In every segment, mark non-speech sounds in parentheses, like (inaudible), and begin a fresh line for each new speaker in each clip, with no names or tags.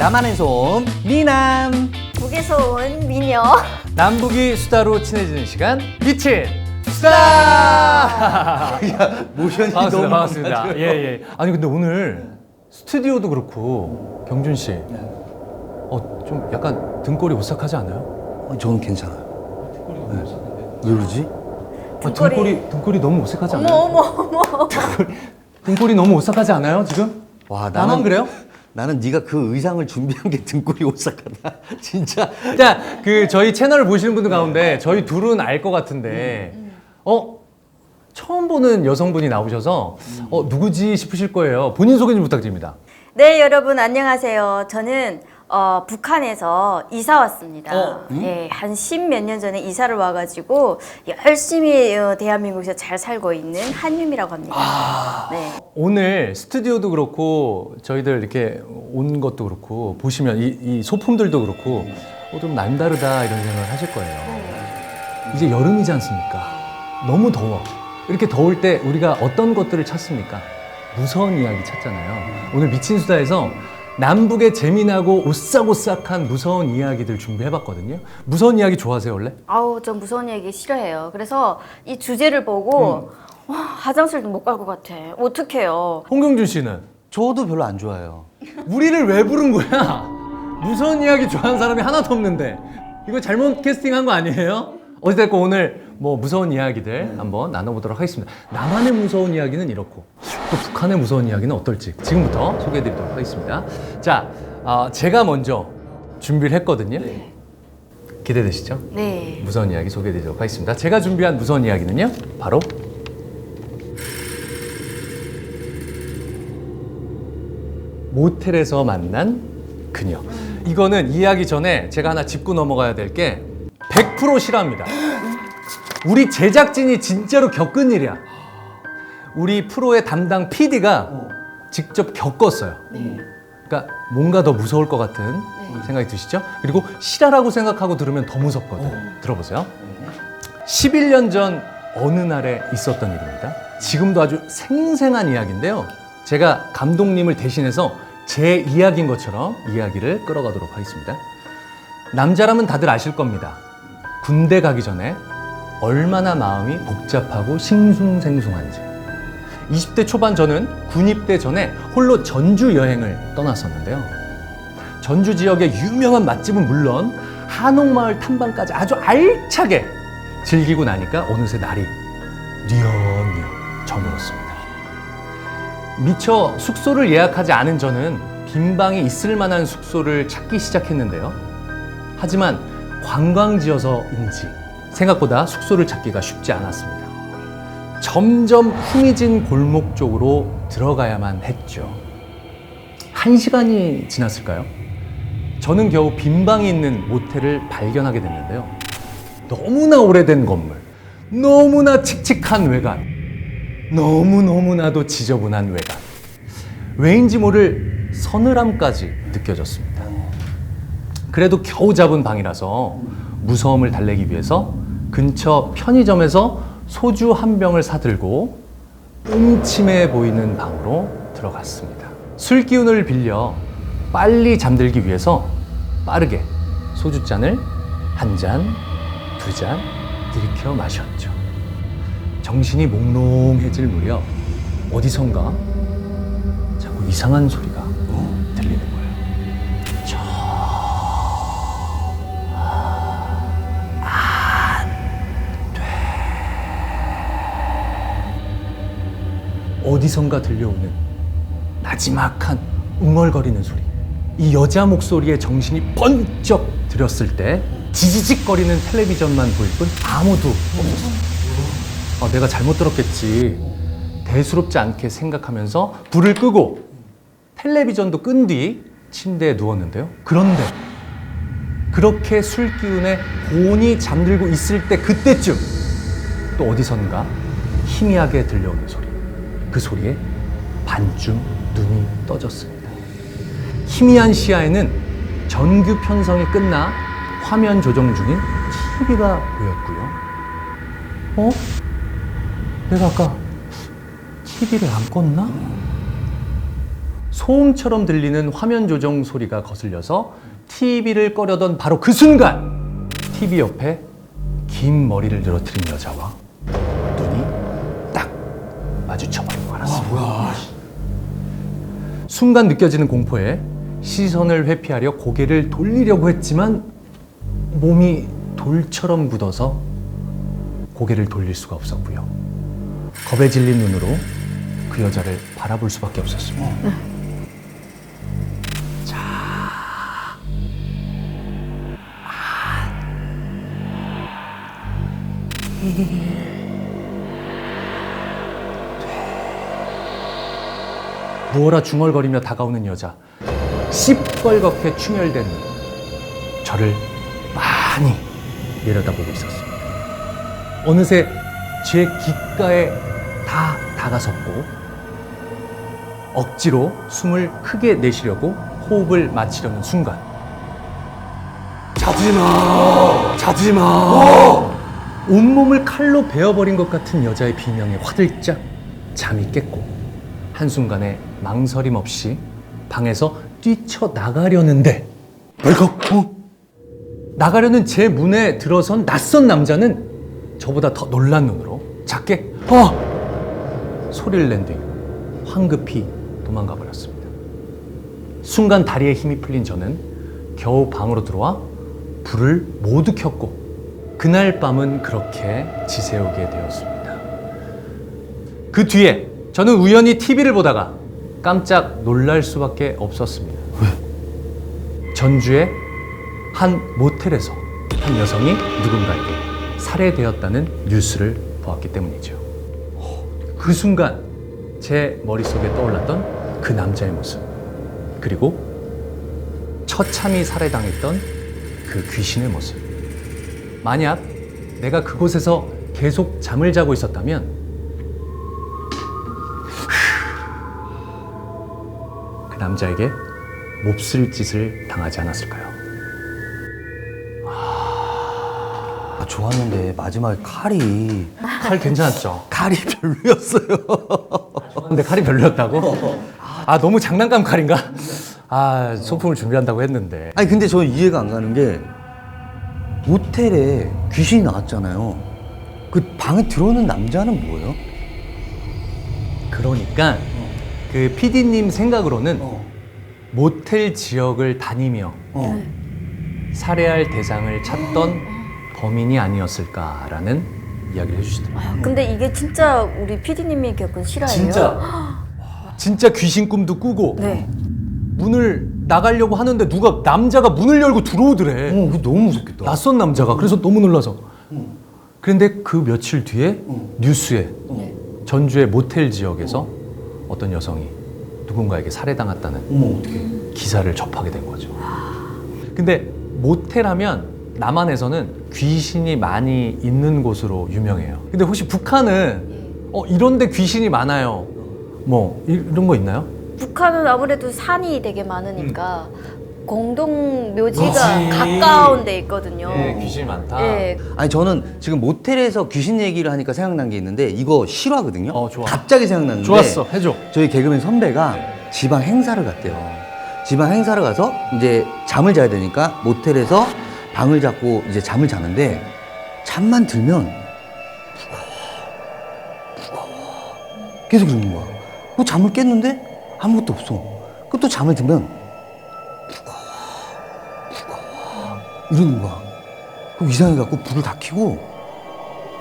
나만의 소음 미남
북에서 온 미녀. (laughs)
남북이 수다로 친해지는 시간 미친 수다. (laughs)
야 모션이
반갑습니다.
너무
반갑습니다. 예 예. 아니 근데 오늘 스튜디오도 그렇고 경준 씨, 어 좀 약간 등골이 오싹하지 않아요?
어, 저는 괜찮아요 네. 왜 그러지?
아,
등골이-
등골이 등골이 너무 오싹하지
어머
않아요?
어머 어머.
등골이 너무 오싹하지 않아요 지금?
와
나만 그래요?
나는 네가 그 의상을 준비한 게 등골이 오싹하다 (laughs) 진짜
자, 그 저희 채널을 보시는 분들 가운데 저희 둘은 알 것 같은데, 어 처음 보는 여성분이 나오셔서 어 누구지 싶으실 거예요. 본인 소개 좀 부탁드립니다.
네 여러분 안녕하세요. 저는 어, 북한에서 이사 왔습니다.
어,
예, 한 십 몇 년 전에 이사를 와가지고 열심히 어, 대한민국에서 잘 살고 있는 한유미라고 합니다. 네.
오늘 스튜디오도 그렇고 저희들 이렇게 온 것도 그렇고 보시면 이, 이 소품들도 그렇고 어, 좀 남다르다 이런 생각을 하실 거예요. 이제 여름이지 않습니까? 너무 더워. 이렇게 더울 때 우리가 어떤 것들을 찾습니까? 무서운 이야기 찾잖아요. 오늘 미친 수다에서 남북의 재미나고 오싹오싹한 무서운 이야기들 준비해봤거든요. 무서운 이야기 좋아하세요 원래?
아우 저 무서운 얘기 싫어해요. 그래서 이 주제를 보고 와, 화장실도 못 갈 것 같아. 어떡해요.
홍경준 씨는
저도 별로 안 좋아해요
우리를 왜 부른 거야? 무서운 이야기 좋아하는 사람이 하나도 없는데 이거 잘못 캐스팅한 거 아니에요? 어찌됐건 오늘 뭐 무서운 이야기들 한번 나눠보도록 하겠습니다. 나만의 무서운 이야기는 이렇고 또 북한의 무서운 이야기는 어떨지 지금부터 소개해드리도록 하겠습니다. 자, 아, 제가 먼저 준비를 했거든요. 기대되시죠?
네.
무서운 이야기 소개해드리도록 하겠습니다. 제가 준비한 무서운 이야기는요, 바로 모텔에서 만난 그녀. 이거는 이해하기 전에 제가 하나 짚고 넘어가야 될 게 100% 실화입니다. 우리 제작진이 진짜로 겪은 일이야. 우리 프로의 담당 PD가 직접 겪었어요. 그러니까 뭔가 더 무서울 것 같은 생각이 드시죠? 그리고 실화라고 생각하고 들으면 더 무섭거든. 들어보세요. 11년 전 어느 날에 있었던 일입니다. 지금도 아주 생생한 이야기인데요. 제가 감독님을 대신해서 제 이야기인 것처럼 이야기를 끌어가도록 하겠습니다. 남자라면 다들 아실 겁니다. 군대 가기 전에 얼마나 마음이 복잡하고 싱숭생숭한지. 20대 초반 저는 군입대 전에 홀로 전주 여행을 떠났었는데요. 전주 지역의 유명한 맛집은 물론 한옥마을 탐방까지 아주 알차게 즐기고 나니까 어느새 날이 뉘엿뉘엿 저물었습니다. 미처 숙소를 예약하지 않은 저는 빈방이 있을 만한 숙소를 찾기 시작했는데요. 하지만 관광지여서인지 생각보다 숙소를 찾기가 쉽지 않았습니다. 점점 흥미진 골목 쪽으로 들어가야만 했죠. 한 시간이 지났을까요? 저는 겨우 빈방이 있는 모텔을 발견하게 됐는데요. 너무나 오래된 건물, 너무나 칙칙한 외관, 너무너무나도 지저분한 외관. 왜인지 모를 서늘함까지 느껴졌습니다. 그래도 겨우 잡은 방이라서 무서움을 달래기 위해서 근처 편의점에서 소주 한 병을 사들고 음침해 보이는 방으로 들어갔습니다. 술 기운을 빌려 빨리 잠들기 위해서 빠르게 소주잔을 한 잔, 두 잔 들이켜 마셨죠. 정신이 몽롱해질 무렵 어디선가 자꾸 이상한 소리가 어디선가 들려오는 나지막한 웅얼거리는 소리. 이 여자 목소리에 정신이 번쩍 들었을 때 지지직거리는 텔레비전만 보일 뿐 아무도 없었어. 아, 내가 잘못 들었겠지. 대수롭지 않게 생각하면서 불을 끄고 텔레비전도 끈 뒤 침대에 누웠는데요. 그런데 그렇게 술 기운에 곤히 잠들고 있을 때 그때쯤 또 어디선가 희미하게 들려오는 소리. 그 소리에 반쯤 눈이 떠졌습니다. 희미한 시야에는 전구 편성이 끝나 화면 조정 중인 TV가 보였고요. 어? 내가 아까 TV를 안 껐나? 소음처럼 들리는 화면 조정 소리가 거슬려서 TV를 꺼려던 바로 그 순간 TV 옆에 긴 머리를 늘어뜨린 여자와 순간 느껴지는 공포에 시선을 회피하려 고개를 돌리려고 했지만 몸이 돌처럼 굳어서 고개를 돌릴 수가 없었고요. 겁에 질린 눈으로 그 여자를 바라볼 수밖에 없었습니다. 무어라 중얼거리며 다가오는 여자 시뻘겋게 충혈된 눈 저를 많이 내려다보고 있었습니다 어느새 제 귓가에 다 다가섰고 억지로 숨을 크게 내쉬려고 호흡을 마치려는 순간
잡지 마. 잡지 마.
온몸을 칼로 베어버린 것 같은 여자의 비명에 화들짝 잠이 깼고 한순간에 망설임 없이 방에서 뛰쳐나가려는데
벌컥. 어?
나가려는 제 문에 들어선 낯선 남자는 저보다 더 놀란 눈으로 작게 어! 소리를 낸 뒤 황급히 도망가 버렸습니다. 순간 다리에 힘이 풀린 저는 겨우 방으로 들어와 불을 모두 켰고 그날 밤은 그렇게 지새우게 되었습니다. 그 뒤에 저는 우연히 TV를 보다가 깜짝 놀랄 수밖에 없었습니다. 전주의 한 모텔에서 한 여성이 누군가에게 살해되었다는 뉴스를 보았기 때문이죠. 그 순간 제 머릿속에 떠올랐던 그 남자의 모습 그리고 처참히 살해당했던 그 귀신의 모습 만약 내가 그곳에서 계속 잠을 자고 있었다면 남자에게 몹쓸 짓을 당하지 않았을까요?
아, 좋았는데 마지막에 칼이
칼 괜찮았죠? (laughs)
칼이 별로였어요.
근데 칼이 별로였다고? 아 너무 장난감 칼인가? 아 소품을 준비한다고 했는데
아니 근데 저는 이해가 안 가는 게 모텔에 귀신이 나왔잖아요. 그 방에 들어오는 남자는 뭐예요?
그러니까 그 PD님 생각으로는 모텔 지역을 다니며
어.
살해할 대상을 찾던 범인이 아니었을까라는 이야기를 해주시더라고요.
아, 근데 이게 진짜 우리 PD님이 겪은 실화예요? (gasps)
진짜 귀신 꿈도 꾸고
네.
문을 나가려고 하는데 누가 남자가 문을 열고 들어오더래.
어, 그거 너무 무섭겠다.
낯선 남자가 그래서 너무 놀라서. 그런데 그 며칠 뒤에 뉴스에 전주의 모텔 지역에서 어떤 여성이 누군가에게 살해당했다는
어머 어떡해.
기사를 접하게 된 거죠. 근데 모텔하면 남한에서는 귀신이 많이 있는 곳으로 유명해요. 근데 혹시 북한은 어 이런데 귀신이 많아요. 뭐 이- 이런 거 있나요?
북한은 아무래도 산이 되게 많으니까 공동 묘지가. 가까운 데 있거든요.
귀신이 많다.
예.
아니 저는 지금 모텔에서 귀신 얘기를 하니까 생각난 게 있는데 이거 실화거든요.
어, 좋아.
갑자기 생각났는데
좋았어, 해줘.
저희 개그맨 선배가 지방 행사를 갔대요. 지방 행사를 가서 이제 잠을 자야 되니까 모텔에서 방을 잡고 이제 잠을 자는데 잠만 들면 무거워, 무거워. 계속 그러는 거야. 뭐 잠을 깼는데 아무것도 없어. 그또 잠을 들면 이러는 거야. 그럼 이상해갖고 불을 다 켜고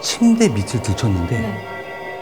침대 밑을 들쳤는데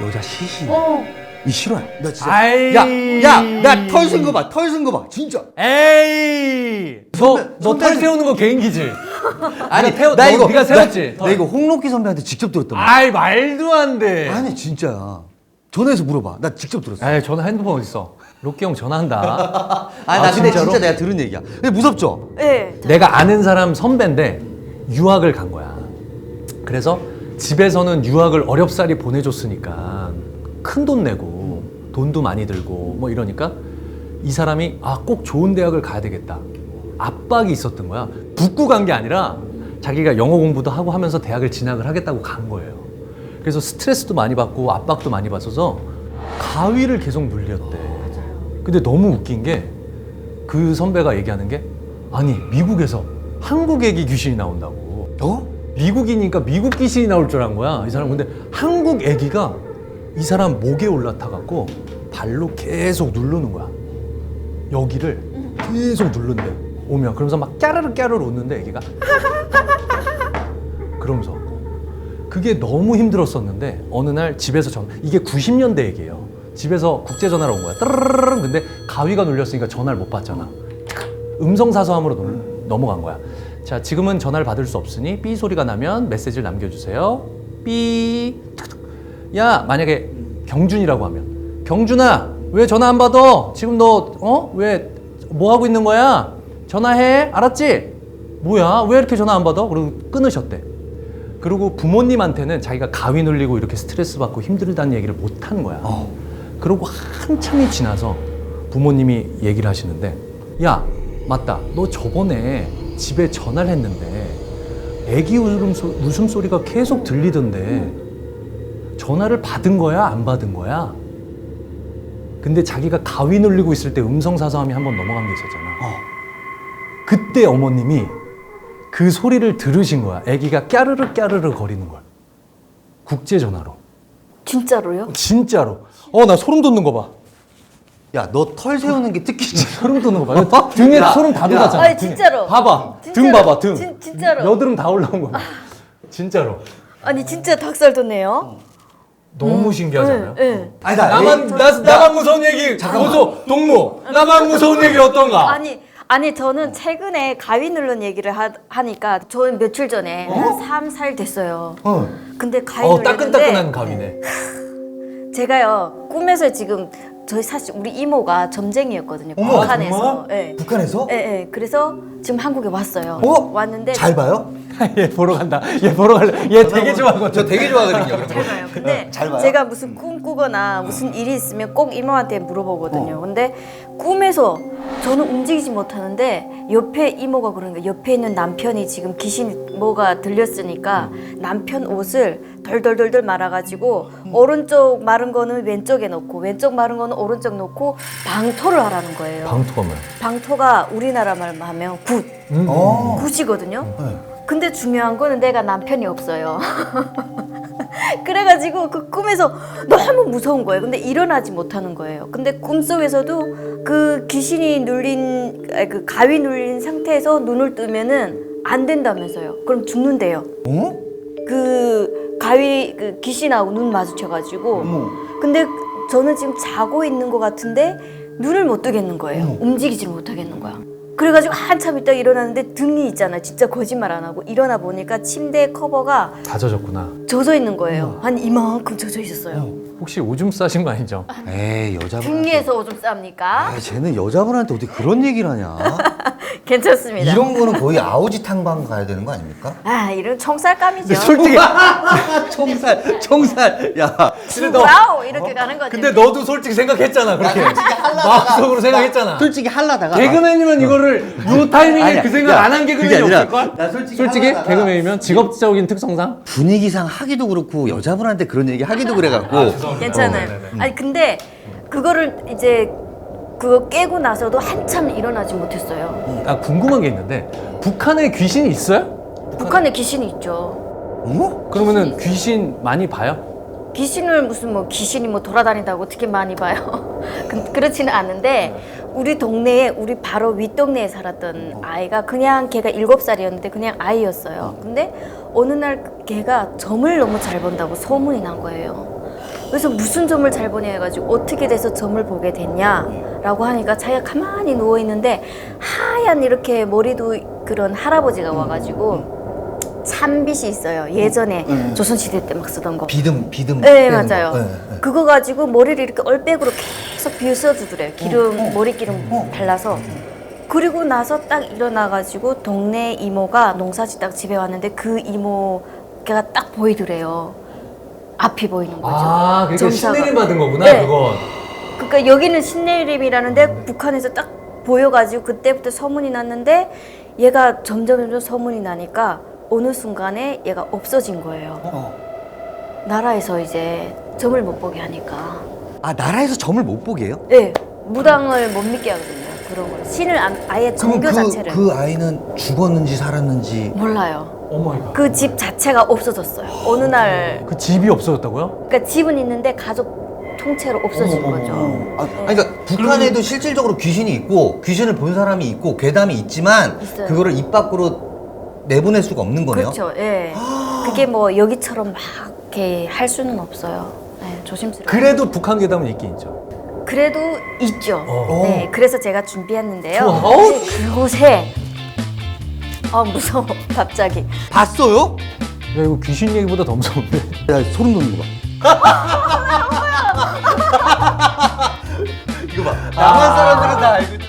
여자 시신.
어.
이 싫어요. 나 진짜.
아이.
야, 야, 나 털 쓴 거 봐. 털 쓴 거 봐. 진짜.
에이!
선배,
너너
선배한테-
털 세우는 거 개인기지? 아니 태워
나
너,
이거
네가 세웠지?
나, 나 이거 홍록기 선배한테 직접 들었단 말이야.
아이 말도 안 돼.
아니 진짜야. 전화해서 물어봐. 나 직접 들었어.
에이 전화 핸드폰 어디 있어? 로키 형 전화한다. (laughs)
아니 나
아,
근데
진짜로?
진짜 내가 들은 얘기야. 근데 무섭죠?
예.
내가 아는 사람 선배인데 유학을 간 거야. 그래서 집에서는 유학을 어렵사리 보내줬으니까 큰 돈 내고 돈도 많이 들고 뭐 이러니까 이 사람이 아 꼭 좋은 대학을 가야 되겠다. 압박이 있었던 거야. 붙고 간 게 아니라 자기가 영어 공부도 하고 하면서 대학을 진학을 하겠다고 간 거예요. 그래서 스트레스도 많이 받고 압박도 많이 받아서 가위를 계속 물렸대. 근데 너무 웃긴 게 그 선배가 얘기하는 게 아니 미국에서 한국 애기 귀신이 나온다고.
어?
미국이니까 미국 귀신이 나올 줄 안 거야. 이 사람 근데 한국 애기가 이 사람 목에 올라타 갖고 발로 계속 누르는 거야. 여기를 계속 누른대. 오면 그러면서 막 까르르 까르르 웃는데 애기가 (laughs) 그러면서 그게 너무 힘들었었는데 어느 날 집에서 전 이게 90년대 얘기예요. 집에서 국제 전화로 온 거야. 따르르르 근데 가위가 눌렸으니까 전화를 못 받잖아. 음성 사서함으로 놀- 넘어간 거야. 자, 지금은 전화를 받을 수 없으니 삐 소리가 나면 메시지를 남겨 주세요. 삐. 툭툭. 야, 만약에 경준이라고 하면 경준아, 왜 전화 안 받아? 지금 너 어? 왜 뭐 하고 있는 거야? 전화해. 알았지? 뭐야? 왜 이렇게 전화 안 받아? 그리고 끊으셨대. 그리고 부모님한테는 자기가 가위 눌리고 이렇게 스트레스 받고 힘들다는 얘기를 못 하는 거야. 그러고 한참이 지나서 부모님이 얘기를 하시는데, 야, 맞다. 너 저번에 집에 전화를 했는데, 애기 웃음소, 웃음소리가 계속 들리던데, 전화를 받은 거야? 안 받은 거야? 근데 자기가 가위 눌리고 있을 때 음성사서함이 한 번 넘어간 게 있었잖아. 그때 어머님이 그 소리를 들으신 거야. 아기가 까르르 까르르 거리는 걸. 국제 전화로.
진짜로요?
진짜로. 어, 나 소름 돋는 거 봐.
야, 너 털 세우는 게 특기지. (laughs)
소름 돋는 거 봐. 등에
야,
소름 다
야.
돋았잖아.
아니,
등에.
진짜로.
봐봐. 등
진짜로.
봐봐, 등.
진- 진짜로.
여드름 다 올라온 거야. 진짜로.
아니 진짜 닭살 돋네요.
너무 신기하지 않아요?
네, 네.
아니, 나
나만, 나, 나만 무서운 얘기. 보소, 동무. 나만 무서운 얘기 어떤가?
아니 아니 저는 최근에 가위 누른 얘기를 하, 하니까 저는 며칠 전에 한 3, 4일 됐어요.
어.
근데 가위
어,
눌렸는데
따끈따끈한 가위네. (laughs)
제가요 꿈에서 지금 저희 사실 우리 이모가 점쟁이였거든요.
어머,
북한에서.
정말?
예.
북한에서?
예, 예. 그래서 지금 한국에 왔어요.
어?
왔는데
잘 봐요? (laughs)
얘 보러 간다. 얘 보러 갈래. 얘 되게 좋아하거든.
저 되게 좋아하거든요.
잘 봐요. 근데
잘 봐요?
제가 무슨 꿈 꾸거나 무슨 일이 있으면 꼭 이모한테 물어보거든요. 근데 꿈에서 저는 움직이지 못하는데 옆에 이모가 그러는 거예요. 옆에 있는 남편이 지금 귀신 뭐가 들렸으니까 남편 옷을 덜덜덜덜 말아가지고 오른쪽 마른 거는 왼쪽에 놓고 왼쪽 마른 거는 오른쪽 놓고 방토를 하라는 거예요.
방토가 뭐야?
방토가 우리나라 말로 하면 굿,
음.
어.
굿이거든요.
네.
근데 중요한 거는 내가 남편이 없어요. (laughs) 그래가지고 그 꿈에서 너무 무서운 거예요. 근데 일어나지 못하는 거예요. 근데 꿈속에서도 그 귀신이 눌린 그 가위 눌린 상태에서 눈을 뜨면은 안 된다면서요. 그럼 죽는데요.
어?
그 가위 그 귀신하고 눈 마주쳐가지고
어머.
근데 저는 지금 자고 있는 것 같은데 눈을 못 뜨겠는 거예요. 움직이질 못하겠는 거야. 그래가지고 한참 있다 일어났는데 등이 있잖아. 진짜 거짓말 안 하고 일어나 보니까 침대 커버가
다 젖었구나.
젖어 있는 거예요. 한 이만큼 젖어 있었어요.
혹시 오줌 싸신 거 아니죠?
에이, 여자분.
등에서 오줌 쌉니까?
아, 쟤는 여자분한테 어떻게 그런 얘기를 하냐? (laughs) (laughs)
괜찮습니다.
이런 거는 거의 아오지 탕방 가야 되는 거 아닙니까?
아 이런 청살감이죠.
솔직히 (laughs) 총살, 총살. 야,
와우 이렇게 가는 거죠.
근데 너도 솔직히 생각했잖아 그렇게 마음속으로 생각했잖아
솔직히 할라다가
개그맨이면 이거를 요 타이밍에
아니야.
그 생각
야,
안 한
그게
개그맨이
아니라
없을 걸?
나 솔직히
솔직히
하다가-
개그맨이면 직업적인 특성상
분위기상 하기도 그렇고 여자분한테 그런 얘기 하기도 그래갖고
괜찮아요. 아니 근데 그거를 이제 그거 깨고 나서도 한참 일어나지 못했어요.
아 궁금한 게 있는데 북한에 귀신이 있어요?
북한에 귀신이 있죠.
어?
그러면은 귀신 많이 봐요?
귀신을 무슨 뭐 귀신이 뭐 돌아다닌다고 어떻게 많이 봐요? (laughs) 그- 그렇지는 않은데 우리 동네에 우리 바로 윗동네에 살았던 아이가 그냥 걔가 일곱 살이었는데 그냥 아이였어요. 근데 어느 날 걔가 점을 너무 잘 본다고 소문이 난 거예요. 그래서 무슨 점을 잘 보냐 해가지고 어떻게 돼서 점을 보게 됐냐라고 하니까 자기가 가만히 누워 있는데 하얀 이렇게 머리도 그런 할아버지가 와가지고 참빗이 있어요. 예전에
음.
조선시대 때 막 쓰던 거.
비듬 비듬
네
빼는
맞아요.
거. 네, 네.
그거 가지고 머리를 이렇게 얼백으로 계속 비웃어주더래요. 기름
어, 어.
머리 기름
어.
발라서. 그리고 나서 딱 일어나가지고 동네 이모가 농사짓다가 집에 왔는데 그 이모가 딱 보이더래요. 앞이 보이는 거죠.
아 그러니까
점사가.
신내림 받은 거구나
네.
그건
그러니까 여기는 신내림이라는데 북한에서 딱 보여가지고 그때부터 소문이 났는데 얘가 점점 점점 소문이 나니까 어느 순간에 얘가 없어진 거예요.
어.
나라에서 이제 점을 못 보게 하니까.
아 나라에서 점을 못 보게 해요?
예. 무당을 못 믿게 하거든요. 그런 걸 신을 안, 아예
그럼
종교
그,
자체를
그 아이는 죽었는지 살았는지
몰라요.
어머니가.
그 집 자체가 없어졌어요. 어느 날
그 집이 없어졌다고요?
그러니까 집은 있는데 가족 통째로 없어진 거죠.
아, 아니, 그러니까 북한에도 실질적으로 귀신이 있고 귀신을 본 사람이 있고 괴담이 있지만
있어요.
그거를 입 밖으로 내보낼 수가 없는 거네요.
그렇죠. 예. (gasps) 그게 뭐 여기처럼 막 이렇게 할 수는 없어요. 네, 조심스러워.
그래도 북한 괴담은 있긴 있죠.
그래도 있죠.
어.
네, 그래서 제가 준비했는데요.
좋아.
네, 그곳에 아 무서워 (laughs) 갑자기.
봤어요?
야, 이거 귀신 얘기보다 더 무서운데.
야 소름 돋는 거 봐. (laughs) (laughs) 이거 봐. 남한 사람들은 다 알고